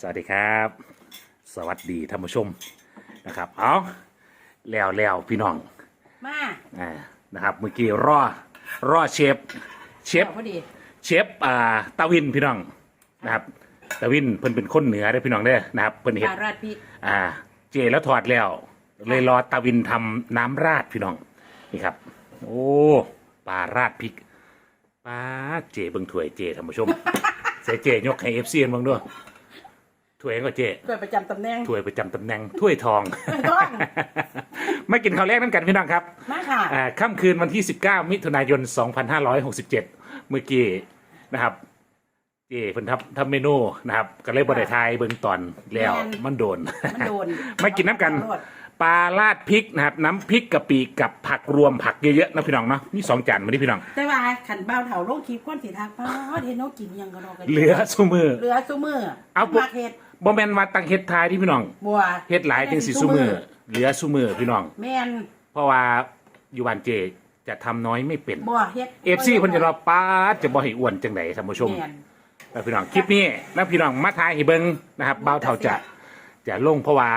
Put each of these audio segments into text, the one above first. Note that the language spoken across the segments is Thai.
สวัสดีครับ สวัสดีท่านผู้ชมนะครับ เอาแล้วแล้วพี่น้องมาอ่านะครับเมื่อกี้รอรอเชฟเชฟพอดีเชฟอ่าตาวินพี่น้องนะครับตาวินเพิ่นเป็นคนเหนือเด้อพี่น้องเด้อนะครับเพิ่นเห็นปลาราดพริกอ่า เจแล้วถอดแล้ว เลยรอตาวินทำน้ำราดพี่น้องนี่ครับ โอ้ปลาราดพริกปลาเจเบิ่งถ้วยเจท่านผู้ชมเสยเจยกให้เอฟซีเบิ่งด้วย ถ้วยก็เจโดยประจำตำแหน่ง ถ้วยประจำตำแหน่งถ้วยทอง ถ้วยทองไม่กินข้าวแรกน้ำกันพี่น้องครับ มาค่ะ อ่าค่ำคืนวันที่ 19 มิถุนายน 2567 เมื่อกี้นะครับเจเพิ่นทำทำเมนูนะครับ ก็เลยบริทายเบิ่งตอนแล้วมันโดน มันโดนไม่กินน้ำกันขอโทษปลาราดพริกนะครับ น้ำพริกกะปิกับผักรวมผักเยอะๆนะพี่น้องเนาะมีสองจานมาดิพี่น้อง แต่ว่าขันเบาเถาลงคลิปคนสีทักป้าเห็นน้องกินยังก็นอกกันเหลือซุมือ เหลือซุมือเอาปุ๊บ มาเฮ็ด บ่แม่นว่าตังเฮ็ดทายที่พี่น้องบัวเฮ็ดหลายจังสิซุมือเหลือซุมือพี่น้อง แม่นเพราะว่าอยู่บ้านเจจะทำน้อยไม่เป็น บัวเฮ็ดเอฟซีเพิ่นจะรอป้าดจะบ่ให้อ้วนจังไดท่านผู้ชม แม่น แล้วพี่น้องคลิปนี้แล้วพี่น้องมาทายให้เบิ่งนะครับเบาวเท่าจะจะลงเพราะว่า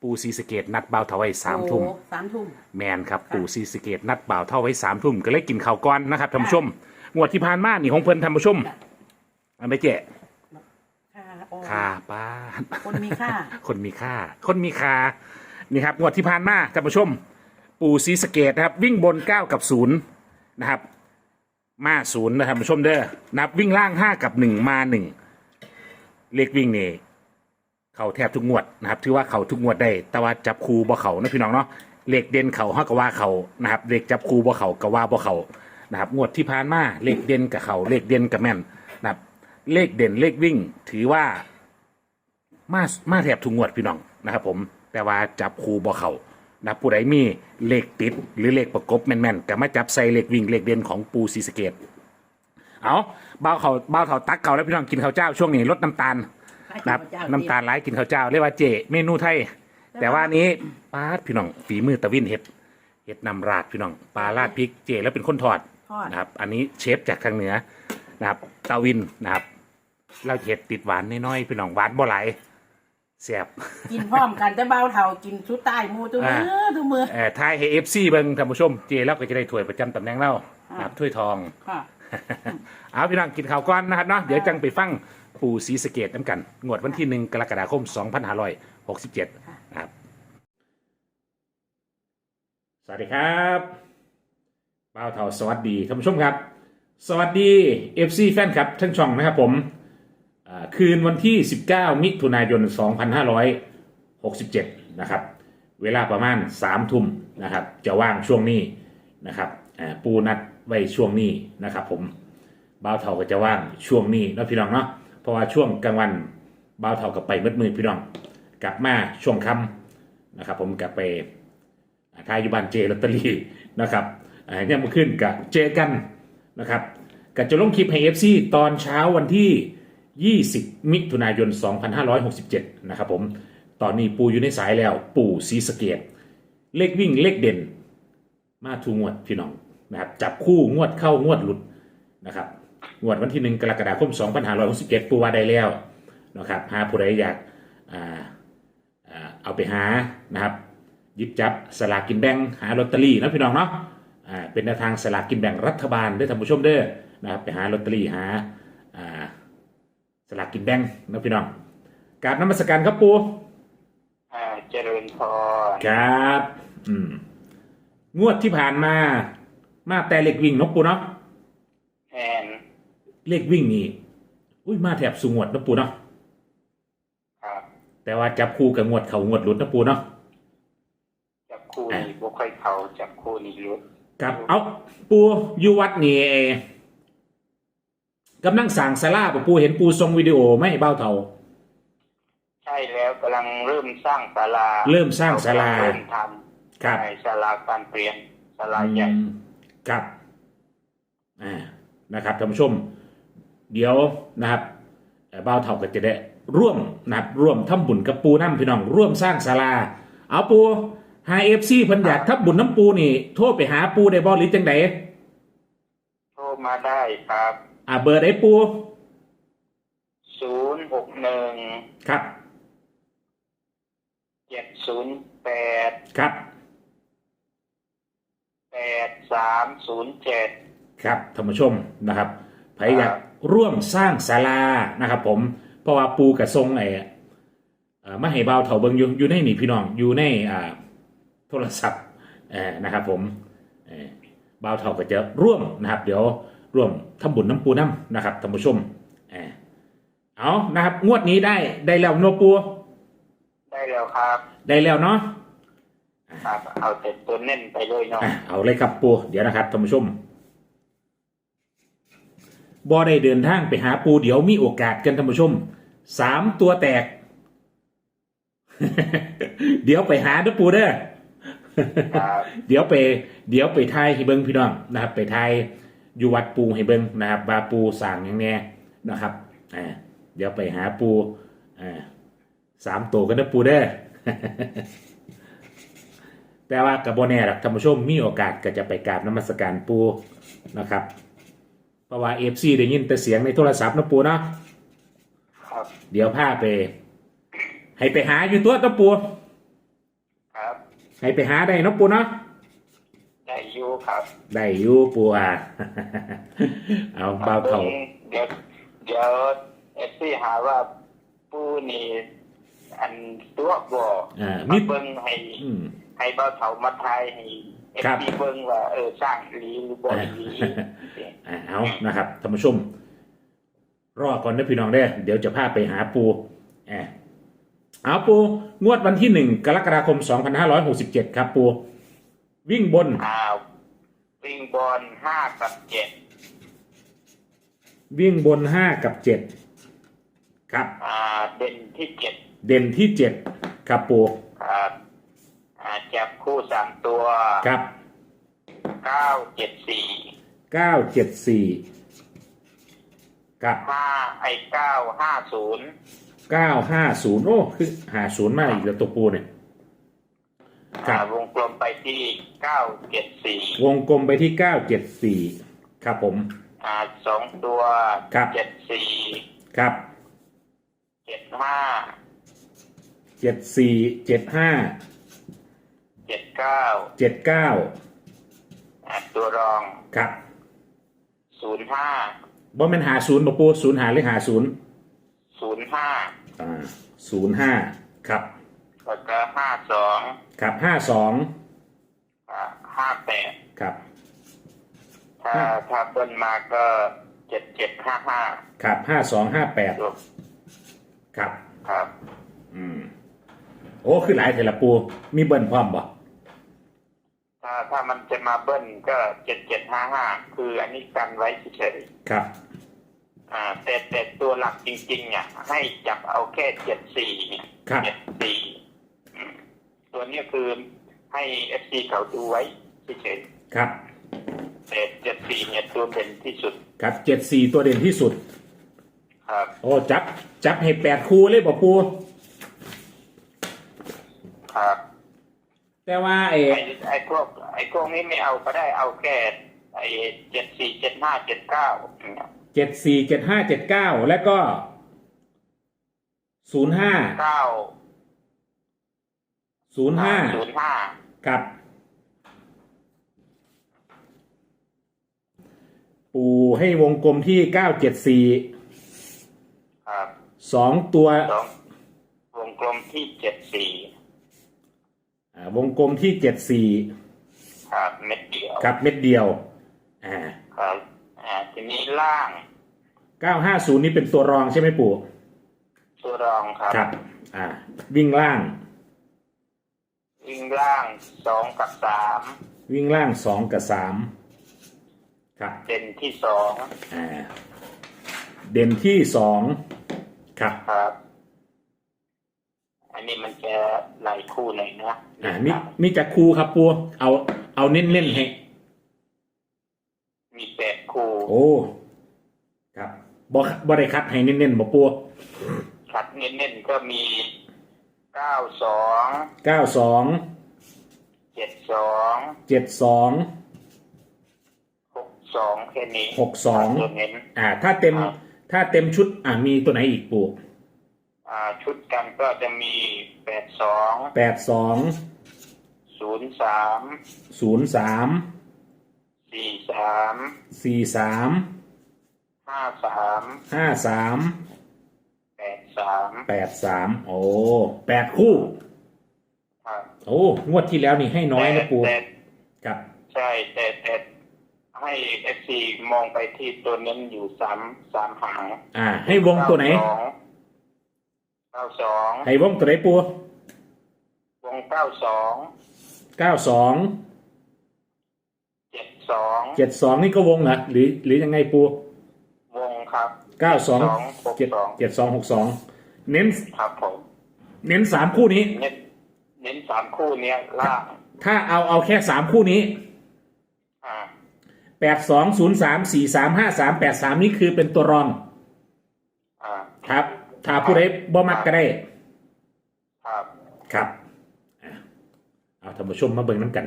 ปูซีสะเกตนัดเบาวเท่าไว้สามทุ่ม โอ้สามทุ่ม แมนครับปูซีสะเกตนัดเบาวเท่าไว้สามทุ่มก็เลยกินข้าวก้อนนะครับท่านผู้ชมงวดที่ผ่านมานี่ของเพิ่นท่านผู้ชมอันไม่เจ๊ ค่าออนค่าป้าดคนมีค่า คนมีค่า คนมีค่า นี่ครับงวดที่ผ่านมาท่านผู้ชม ปูซีสะเกตนะครับ วิ่งบน 9 กับ 0 นะครับ มาศูนย์นะครับท่านผู้ชมเด้อนับวิ่งล่าง 5 กับ 1 มา 1 เลขวิ่งนี่เขาแทบทุกงวดนะครับ ถือว่าเขาทุกงวดได้ แต่ว่าจับคูบ่เขานะพี่น้องเนาะ เลขเด่นเขาฮอกว่าเขานะครับ เลขจับคูบ่เขาก็ว่าบ่เขานะครับ งวดที่ผ่านมา เลขเด่นกับเขาเลขเด่นกับแม่นนะครับ เลขเด่นเลขวิ่ง ถือว่า มามาแทบทุกงวดพี่น้องนะครับ ผมแต่ว่าจับคูบ่เขานะผู้ใดมีเลขติดหรือเลขประกบแม่นๆก็มาจับใส่เลขวิ่งเลขเด่นของปูซีสะเกตเอาเบาเขาเบาเขาตักเขาแล้วพี่น้องกินข้าวเจ้าช่วงนี้ลดน้ำตาลนะครับน้ำตาลไร้ายกินข้าวเจ้า เรียกว่าเจ เมนูไทย แต่ว่าอันนี้ปลาดพี่น้องฝีมือตะวินเห็ดเห็ดนำราดพี่น้องปลาราดพริกเจ แล้วเป็นคนทอดทอดนะครับ อันนี้เชฟจากทางเหนือนะครับตาวินนะครับ เราเห็ดติดหวานน้อยๆพี่น้องหวานบ่ไหลายแซ่บกินพร้อมกันแต่เบาเถากินชุดใต้หมูตัวมือตัวมือ เอ่อทายให้เอฟซีเบิ่งท่านผู้ชม เจแล้วก็จะได้ถ้วยประจำตำแหน่งเรานะครับถ้วยทอง ค่ะ เอาพี่น้องกินข้าวก้อนนะครับเนาะเดี๋ยวจังไปฟังปู่ศรีสะเกดน้ำกันงวดวันที่หนึ่งกรกฎาคม 2567นะครับ สวัสดีครับบ่าวเทาสวัสดีท่านผู้ชมครับ สวัสดี FC แฟนครับทั้งช่องนะครับผมอ่า คืนวันที่ 19 มิถุนายน 2567 นะครับ เวลาประมาณ 3 ทุ่มนะครับ จะว่างช่วงนี้นะครับปูนัดไว้ช่วงนี้นะครับ ผมบ่าวเทาก็จะว่างช่วงนี้นาะพี่น้องเนาะเพราะว่าช่วงกลางวันบ่าวเทากับไปมืดมืดพี่น้อง กลับมาช่วงค่ำนะครับ ผมกลับไปทายอยู่บ้านเจลอตเตอรี่นะครับเนี่ยมาขึ้นกับเจกันนะครับก็จะลงคลิปให้ FC ตอนเช้าวันที่ 20 มิถุนายน 2567 นะครับผม ตอนนี้ปูอยู่ในสายแล้ว ปู่ซีสเกต เลขวิ่งเลขเด่น มาทูงวดพี่น้องนะครับ จับคู่งวดเข้างวดหลุดนะครับ งวดวันที่ 1 กรกฎาคม 2567 ปูว่าได้แล้วนะครับ หาผู้ใดอยากอ่าเอาไปหานะครับยิบจับสลากกินแบ่งหาลอตเตอรี่นะพี่น้องเนาะ อ่า เป็นแนวทางสลากกินแบ่งรัฐบาลเด้ท่านผู้ชมเด้อนะครับ ไปหาลอตเตอรี่หา สลากกินแบ่งนะพี่น้องกราบน้ำมัสการครับปูอ่าเจริญพรครับ อืม งวดที่ผ่านมา มาแต่เลขวิ่งเนกปูเนาะแอนเลขวิ่งนี่อุ้ยมาแถบสุงวดนะปูเนาะครับแต่ว่าจับคู่กับงวดเขางวดหลุดนะปูเนาะจับคู่นี่บุค่อยเขาจับคู่นี่รุดกับเอาปูอยู่วัดนี่เอ่อ กำลังสั่งสลาปะปูเห็นปูทรงวิดีโอไหมเบ้าเท่าใช่แล้วกำลังเริ่มสร้างศาลาเริ่มสร้างศาลาเริ่มทครับำในศาลาการเปลี่ยนศาลาใหญ่อืมครับอ่านะครับท่านผู้ชม เดี๋ยวนะครับเอ่อเบ้าเท่าก็จะได้ร่วมนะครับร่วมทำบุญกับปูน้ำพี่น้อง ร่วมสร้างศาลา เอาปูหาเอฟซีเพิ่นอยากทับบุญน้ำปูนี่ โทรไปหาปูได้บ่หรือจังไดโทรมาได้ครับ อ่าเบอร์ได้ปูศูนย์นย์หกหนึ่งครับเจ็ดศูนย์แปดครับแปดสามศูนย์เจ็ด ครับท่านผู้ชมนะครับใครอยากร่วมสร้างศาลานะครับ ผมเพราะว่าปูกับทรงไอ้เอ่อมาให้เบาเถาเบิงอยู่อยู่ในนี่พี่น้องอยู่ในอ่าโทรศัพท์เอ่อนะครับ ผมเอ่อเบาเถาก็จะร่วมนะครับ เดี๋ยว ร่วมทำบุญน้ำปูน้ำนะครับท่านผู้ชมเอ่อเอานะครับ งวดนี้ได้ได้แล้วเนัวปู ได้แล้วครับ ได้แล้วเนาะครับเอาแต่ตัวเน้นไปเลยเนาะอะเอาเลยครับปูเดี๋ยวนะครับท่านผู้ชมบอได้เดินทางไปหาปูเดี๋ยวมีโอกาสกันท่านผู้ชมสามตัวแตก เดี๋ยวไปหาเด้อปูเด้อครับเดี๋ยวไป เดี๋ยวไปทายให้เบิ้งพี่น้องนะครับ ไปทาย อยู่วัดปูให้เบิ้งนะครับบาปูสั่งอย่างแน่นะครับอ่าเดี๋ยวไปหาปูอ่าสามตัวกันนะปูเด้อแต่ว่ากับโบแน่หรอกท่านผู้ชมมีโอกาสก็จะไปกราบนมัสการปูนะครับ เพราะว่าเอฟซีได้ยินแต่เสียงในโทรศัพท์นะปูเนาะครับ เดี๋ยวพาไป ให้ไปหาอยู่ตัวนะปูครับ ให้ไปหาได้เนาะปูเนาะได้อยู่ ครับได้อยู่ปูอะ เอาเบาเท่าเดี๋ยวเดี๋ยวเอฟซีหาว่าปูนี่อันตัวบ่อ่ามามีเบิ้งให้อืมให้เบาเถามาทายให้เอฟครับซีเบิ้งว่าเออสร้างอีหลีหรือบ่อีหลีอ่าเอานะครับท่านผู้ชมรอก่อนนะพี่น้องเด้อเดี๋ยวจะพาไปหาปูแอบเอาปูงวดวันที่หนึ่งกรกฎาคม2567ครับปู วิ่งบนอ้า ววิ่งบอลห้ากับเจ็ดวิ่งบน5กับ7ครับ อ่าเด่นที่เจ็ดเด่นที่7ครับปูครับอ่าจับคู่สามตัวครับเก้าเจ็ดสี่974กับห้าไอเก้าห้าศูนย์950โอ้คือหาศูนย์มาอีกแล้วตัวปูเนี่ย ครับ วงกลมไปที่เก้าเจ็ดสี่วงกลมไปที่974ครับผม อ่าสองตัวครับ เจ็ดสี่ครับเจ็ดห้าเจ็ดสี่เจ็ดห้าเจ็ดเก้าเจ็ดเก้าอ่าตัวรองครับศูนย์ห้าบ่แม่นหาศูนย์บ่ปูศูนย์หาหรือหาศูนย์ศูนย์ห้าอ่าศูนย์ห้าครับแล้วก็ห้าสอง ครับห้าสองอ่าห้าแปดครับ ถ้าถ้าเบิ้ลมาก็เจ็ดเจ็ดห้าห้าครับห้าสองห้าแปดรวมครับ ครับ อืม โอ้คือหลายเทละปู มีเบิ้ลพร้อมบ่ถ้าถ้ามันจะมาเบิ้ลก็เจ็ดเจ็ดห้าห้าคืออันนี้กันไว้เฉยครับๆอ่าแต่แต่ตัวหลักจริงๆเนี่ยให้จับเอาแค่เจ็ดสี่เนี่ยครับเจ็ดสี่อืม ตัวเนี้ยคือให้เอฟซีเขาดูไว้เฉยครับๆแต่เจ็ดสี่เนี่ยตัวเป็นที่สุดครับเจ็ดสี่ตัวเด่นที่สุด ครับโอ้จับจับให้แปดคู่เลยบ่ปู ครับแต่ว่าไอ้ไอ้ไอ้พวกไอ้พวกนี้ไม่เอาก็ได้เอาแค่ไอ้เจ็ดสี่เจ็ดห้าเจ็ดเก้าเจ็ดสี่เจ็ดห้าเจ็ดเก้าแล้วก็ศูนย์ห้าเก้า ศูนย์ห้าศูนย์ห้าครับ ปูให้วงกลมที่เก้าเจ็ดสี่ครับสองตัวสองวงกลมที่เจ็ดสี่อ่าวงกลมที่เจ็ดสี่ครับเม็ดเดียวกับเม็ดเดียวอ่าครับอ่าทีนี้ล่างเก้าห้าศูนย์นี่เป็นตัวรองใช่ไหมปู่ ตัวรองครับครับ อ่า วิ่งล่าง วิ่งล่างสองกับสามวิ่งล่างสองกับสามครับ เด่นที่สองอ่า เด่นที่สองครับ ครับ อันนี้มันจะหลายคู่เลยนะอ่ามีมีจักครูครับปูเอาเอาเน้นเน้นๆให้มีแปดคู่โอ้ครับบ่บ่ได้คัดให้เน้นๆบ่ปูขัดเน้นๆก็มี เก้าสองเก้าสองเจ็ดสองเจ็ดสองหกสองแค่นี้หกสองตัวเน้น อ่า ถ้าเต็มครับ ถ้าเต็มชุด อ่ามีตัวไหนอีกปูอ่าชุดกันก็จะมีแปดสองแปดสองศูนย์สามศูนย์สามสี่สามสี่สามห้าสามห้าสามแปด สามแปดสามโอ้แปดคู่ ครับโอ้งวดที่แล้วนี่ให้น้อยนะปูแต่ครับใช่แต่แต่ให้เอฟซีมองไปที่ตัวเน้นอยู่สามสามหางอ่า ให้วงตัวไหน เก้าสองให้วงตัวไหนปูวงเก้าสองเก้าสองเจ็ดสองเจ็ดสองนี่ก็วงเหรอหรือหรือยังไงปูวงครับ เก้าสองหกเจ็ดสองเจ็ดสองหกสองเน้นครับผม เน้นสามคู่นี้ เน้นเน้นสามคู่เนี้ยล่างถ้าเอาเอาแค่สามคู่นี้อ่าแปดสองศูนย์สามสี่สามห้าสามแปดสามนี่คือเป็นตัวรอง อ่าครับ ถ้าผู้ใดบ่มักก็ได้ ครับครับอะเอาท่านผู้ชมมาเบิ่งน้ำกัน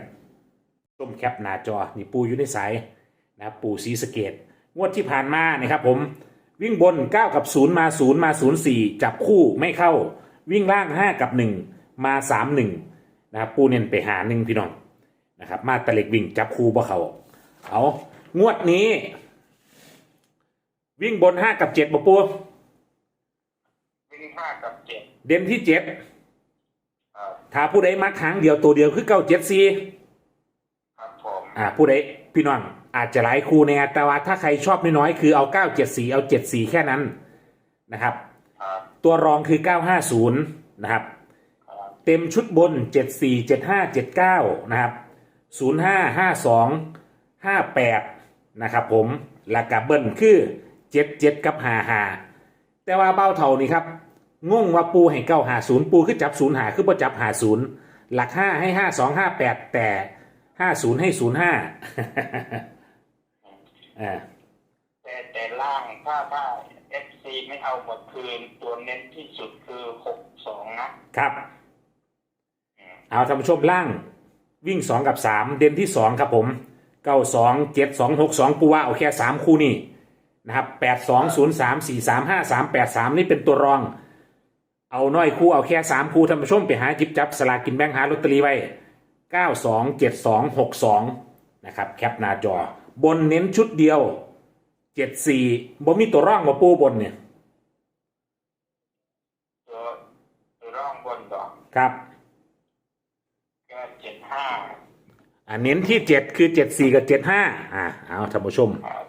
ชมแคปหน้าจอ นี่ปูอยู่ในสายนะครับปูสีสะเกตงวดที่ผ่านมานะครับผม วิ่งบน 9 กับ 0 มา 0 มา 0 4 จับคู่ไม่เข้า วิ่งล่าง 5 กับ 1 มา 3 1 นะครับ ปูเน้นไปหาหนึ่งพี่น้องนะครับ มาตะเล็กวิ่งจับคู่บ่เขาเอางวดนี้ วิ่งบน 5 กับ7บ่ปูวิ่งห้ากับเจ็ดเด่นที่7ครับถ้าผู้ใดมาครั้งเดียวตัวเดียวคือเก้าเจ็ดสี่ครับผมอ่าผู้ใดพี่น้อง อาจจะหลายครูในแต่ว่าถ้าใครชอบน้อยๆคือเอาเก้าเจ็ดสี่เอาเจ็ดสี่แค่นั้นนะครับครับตัวรองคือเก้าห้าศูนย์นะครับครับ เต็มชุดบนเจ็ดสี่เจ็ดห้าเจ็ดเก้านะครับศูนย์ห้าห้าสองห้าแปดนะครับผมและกับเบิ้ลคือเจ็ดเจ็ดกับหาหาแต่ว่าเบ้าเท่านี่ครับงงว่าปูให้เก้าหาศูนย์ปูคือจับศูนย์หาคือประจับหาศูนย์หลักห้าให้ห้าสองห้าแปดแต่ห้าศูนย์ให้ศูนย์ห้า อ่าแต่แต่ล่างถ้าถ้าเอฟซีไม่เอาหมดคืน ตัวเน้นที่สุดคือหกสองนะครับเอาท่านผู้ชมล่างวิ่งสองกับสามเด่นที่สองครับผมเก้าสองเจ็ดสองหกสองปูว่าเอาแค่สามคู่นี่นะครับแปดสองศูนย์สามสี่สามห้าสามแปดสามนี่เป็นตัวรอง เอาน้อยคู่เอาแค่สามคู่ท่านผู้ชมไปหาจิบจับสลากกินแบ่งหาลอตเตอรี่ไว้เก้าสองเจ็ดสองหกสองนะครับแคปหน้าจอ บนเน้นชุดเดียวเจ็ดสี่บ่มีตัวร่องมาปูบนเนี่ยตัวตัวร่องบนดอกครับก็เจ็ดห้าอ่าเน้นที่เจ็ดคือเจ็ดสี่กับเจ็ดห้าอ่าเอาท่านผู้ชมครับ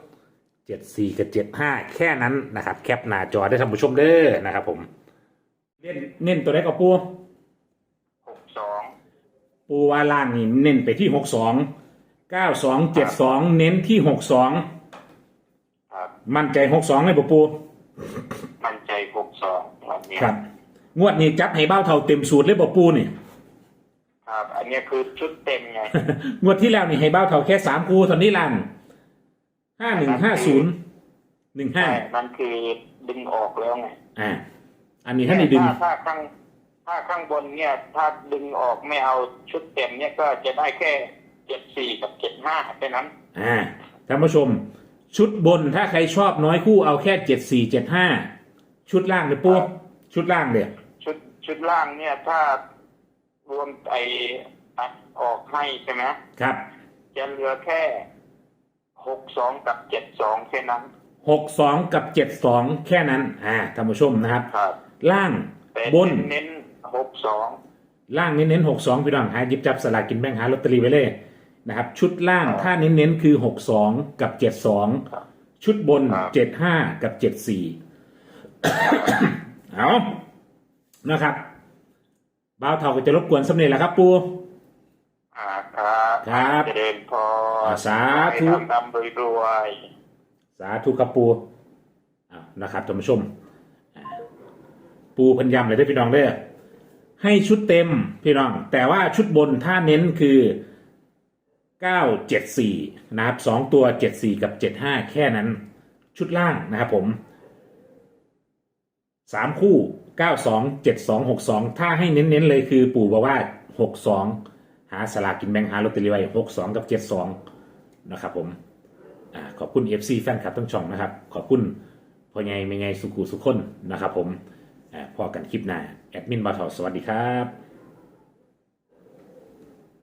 เจ็ดสี่กับเจ็ดห้าแค่นั้นนะครับ แคปหน้าจอได้ท่านผู้ชมเด้อนะครับผม เน้นเน้นตัวไหนกับปูหกสองปูว่าล่างนี่เน้นไปที่หกสอง เก้าสองเจ็ดสองเน้นที่หกสองครับมั่นใจหกสองเลยปูปูมันใจหกสองวันนี้ครับ งวดนี้จับให้เบ้าเท่าเต็มสูตรเลยปูปูนี่ครับ อันนี้คือชุดเต็มไงงวดที่แล้วนี่ให้เบ้าเท่าแค่สามคูตอนนี้ลันห้าหนึ่งห้าศูนย์หนึ่งห้าใช่มันคือดึงออกแล้วไงอ่าอันนี้ท่านนี่ดึงถ้าถ้าข้างถ้าข้างบนเนี่ย ถ้าดึงออกไม่เอาชุดเต็มเนี่ยก็จะได้แค่ เจ็ดสี่กับเจ็ดห้าแค่นั้น อ่าท่านผู้ชม ชุดบนถ้าใครชอบน้อยคู่เอาแค่เจ็ดสี่เจ็ดห้าชุดล่างเลยปูชุดล่างเดี๋ยชุดชุดล่างเนี่ยถ้ารวมไอตัดออกให้ใช่ไหมครับ จะเหลือแค่หกสองกับเจ็ดสองแค่นั้นหกสองกับเจ็ดสองแค่นั้น อ่าท่านผู้ชมนะครับ ครับ ล่างแต่บนเน้นหกสองล่างเน้นหกสองพี่น้องหาหยิบจับสลากกินแบ่งหาลอตเตอรี่ไว้เลย นะครับ ชุดล่างถ้าเน้นๆคือหกสองกับเจ็ดสองครับชุดบนเจ็ดห้ากับเจ็ดสี่เอานะครับบ่าวเท่าก็จะรบกวนสำเร็จแล้วครับปู อ่าครับครับเจริญพรอ่าสาธุ ให้ทำดำรวยสาธุครับปูอ้าวนะครับท่านผู้ชมอ่าปูเพันยำเลยได้อพี่น้องเด้อให้ชุดเต็มพี่น้อง แต่ว่าชุดบนถ้าเน้นคือ เก้าเจ็ดสี่นะครับสองตัวเจ็ดสี่กับเจ็ดห้าแค่นั้น ชุดล่างนะครับผมสามคู่เก้าสองเจ็ดสองหกสองถ้าให้เน้น ๆ เลยคือปู่บอกว่าหกสองหาสลากกินแบ่งหาลอตเตอรี่ไว้หกสองกับเจ็ดสองนะครับผมอขอบคุณ FC แฟนคลับทั้งช่องนะครับ ขอบคุณพ่อใหญ่ไม่ไงสุขุสุขคนนะครับผมอ่าพอกันคลิปหน้า แอดมินบาทอสวัสดีครับ